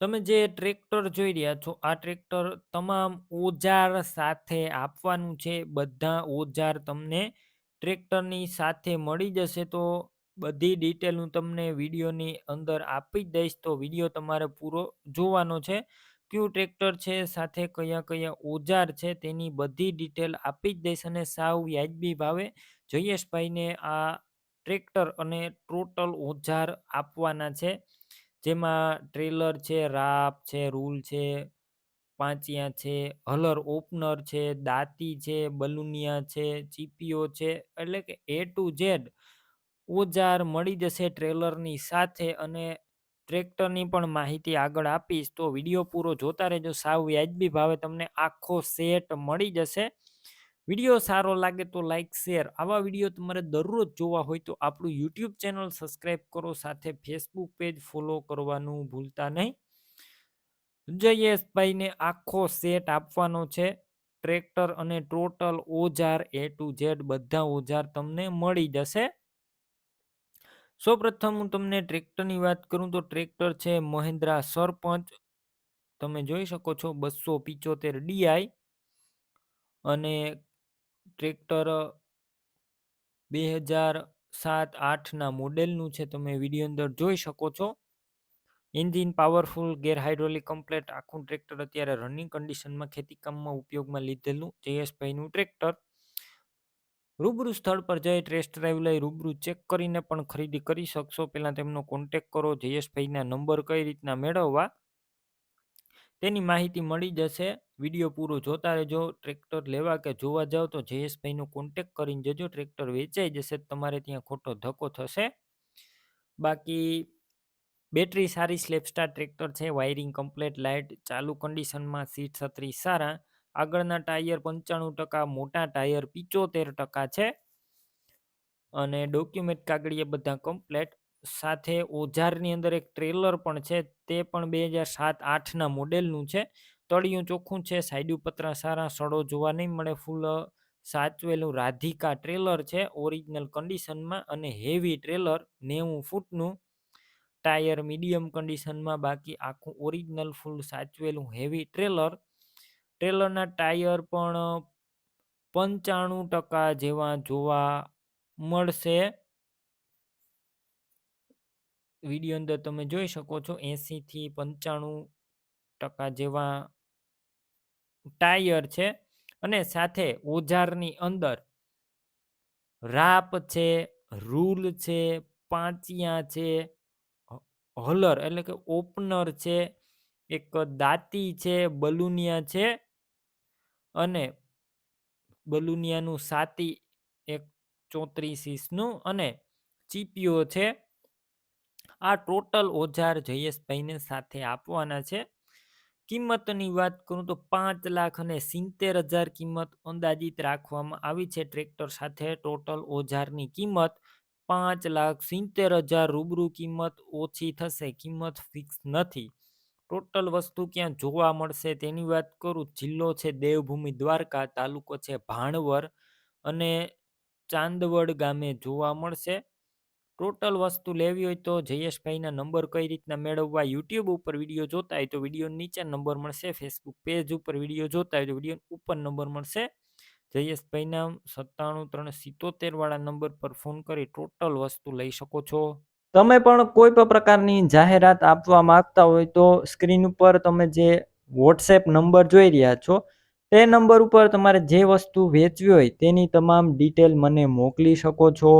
તમે જે ટ્રેક્ટર જોઈ રહ્યા છો, આ ટ્રેક્ટર તમામ ઓજાર સાથે આપવાનું છે. બધા ઓજાર તમને ટ્રેક્ટરની સાથે મળી જશે તો બધી ડિટેલ હું તમને વિડીયોની અંદર આપી જ દઈશ. તો વીડિયો તમારે પૂરો જોવાનો છે. કયું ટ્રેક્ટર છે, સાથે કયા કયા ઓજાર છે, તેની બધી ડિટેલ આપી જ દઈશ અને સાવ વ્યાજબી ભાવે જયેશભાઈને આ ટ્રેક્ટર અને ટોટલ ઓજાર આપવાના છે. જેમાં ટ્રેલર છે, રાપ છે, રૂલ છે, પાંચિયા છે, હલર ઓપનર છે, દાંતી છે, બલુનિયા છે ચીપીઓ છે, એટલે કે એ ટુ ઝેડ ઓજાર મળી જશે ટ્રેલરની સાથે અને ટ્રેક્ટરની પણ માહિતી આગળ આપીશ. તો વીડિયો પૂરો જોતા રહેજો. સાવ વ્યાજબી ભાવે તમને આખો સેટ મળી જશે. વીડિયો સારો લાગે તો લાઇક શેર. આવા વીડિયો તમારે દરરોજ જોવા હોય તો આપણું યુટ્યુબ ચેનલ સબસ્ક્રાઈબ કરો, સાથે ફેસબુક પેજ ફોલો કરવાનું ભૂલતા નહીં. જયેશભાઈને આખો સેટ આપવાનો છે. ટ્રેક્ટર અને ટોટલ ઓજાર એ ટુ ઝેડ બધા ઓજાર તમને મળી જશે. સૌપ્રથમ હું તમને ટ્રેક્ટરની વાત કરું તો ટ્રેક્ટર છે મહિન્દ્રા સરપંચ. તમે જોઈ શકો છો બસો પિચોતેર ડીઆઈ અને ટ્રેક્ટર બે હજાર સાત આઠના મોડેલનું છે. તમે વીડિયો અંદર જોઈ શકો છો. Engine powerful, gear hydraulic, complete. આખું ટ્રેક્ટર અત્યારે રનિંગ કન્ડિશનમાં ખેતીકામમાં ઉપયોગમાં લીધેલું. જયેશભાઈનું ટ્રેક્ટર. રૂબરૂ સ્થળ પર જઈ ટેસ્ટ ડ્રાઈવ લઈ રૂબરૂ ચેક કરીને પણ ખરીદી કરી શકશો. પહેલાં તેમનો કોન્ટેક કરો. જયેશભાઈના નંબર કઈ રીતના મેળવવા? તેની માહિતી મળી જશે. વીડિયો પૂરો જોતા રહેજો. ટ્રેક્ટર લેવા કે જોવા જાઓ તો જયેશભાઈનો કોન્ટેક કરીને જજો. ટ્રેક્ટર વેચાઈ જશે તમારે ત્યાં ખોટો ધક્કો થશે. બાકી બેટરી સારી સ્લેપસ્ટાર ટ્રેક્ટર છે. વાયરિંગ કમ્પ્લેટ લાઇટ ચાલુ કન્ડિશનમાં સીટ છત્રી સારા. આગળના ટાયર પંચાણું ટકા, મોટા ટાયર પિચોતેર ટકા છે. અને ડોક્યુમેન્ટ કાગળિયા બધા કમ્પ્લેટ સાથે ઓઝારની અંદર એક ટ્રેલર પણ છે, તે પણ બે હજાર સાત આઠના મોડેલનું છે. તળિયું ચોખ્ખું છે, સાઈડ પતરા સારા સડો જોવા નહીં મળે, ફૂલ સાચવેલું રાધિકા ટ્રેલર છે, ઓરિજિનલ કન્ડિશનમાં અને હેવી ટ્રેલર, નેવું ફૂટનું. ટાયર મીડિયમ કન્ડિશનમાં, બાકી આખું ઓરિજિનલ ફૂલ સાચવેલું હેવી ટ્રેલર. ટ્રેલરના ટાયર પણ પંચાણું ટકા જેવા જોવા મળશે. વીડિયો અંદર તમે જોઈ શકો છો એંસીથી પંચાણું ટકા જેવા ટાયર છે અને સાથે ઓજારની અંદર રાપ છે, રૂલ છે, પાંચિયા છે હલર એટલે કે ઓપનર છે, એક દાંતી છે, બલુનિયા છે અને બલુનિયાનું સાતી એક ચોત્રીસ ઇસનું અને ચીપીઓ છે. આ ટોટલ ઓજાર જયેશભાઈને સાથે આપવાના છે. કિંમતની વાત કરું તો પાંચ લાખ અને સિત્તેર હજાર કિંમત અંદાજિત રાખવામાં આવી છે. ટ્રેક્ટર સાથે ટોટલ ઓજારની કિંમત પાંચ લાખ સિત્તેર હજાર રૂબરૂ કિંમત ઓછી થશે, કિંમત ફિક્સ નથી. ટોટલ વસ્તુ ક્યાં જોવા મળશે તેની વાત કરું. જિલ્લો છે દેવભૂમિ દ્વારકા, તાલુકો છે ભાણવર અને ચાંદવડ ગામે જોવા મળશે. ટોટલ વસ્તુ લેવી હોય તો જયેશભાઈના નંબર કઈ રીતના મેળવવા, યુટ્યુબ ઉપર વીડિયો જોતા હોય તો વીડિયો નીચે નંબર મળશે ફેસબુક પેજ ઉપર વીડિયો જોતા હોય તો વીડિયો ઉપર નંબર મળશે. જયેશભાઈના સત્તાણું ત્રણ સિત્તોતેર વાળા નંબર પર ફોન કરી ટોટલ વસ્તુ લઈ શકો છો. તમે પણ કોઈ પણ પ્રકારની જાહેરાત આપવા માંગતા હોય તો સ્ક્રીન ઉપર તમે જે વોટ્સએપ નંબર જોઈ રહ્યા છો, તે નંબર ઉપર તમારે જે વસ્તુ વેચવી હોય તેની તમામ ડિટેલ મને મોકલી શકો છો.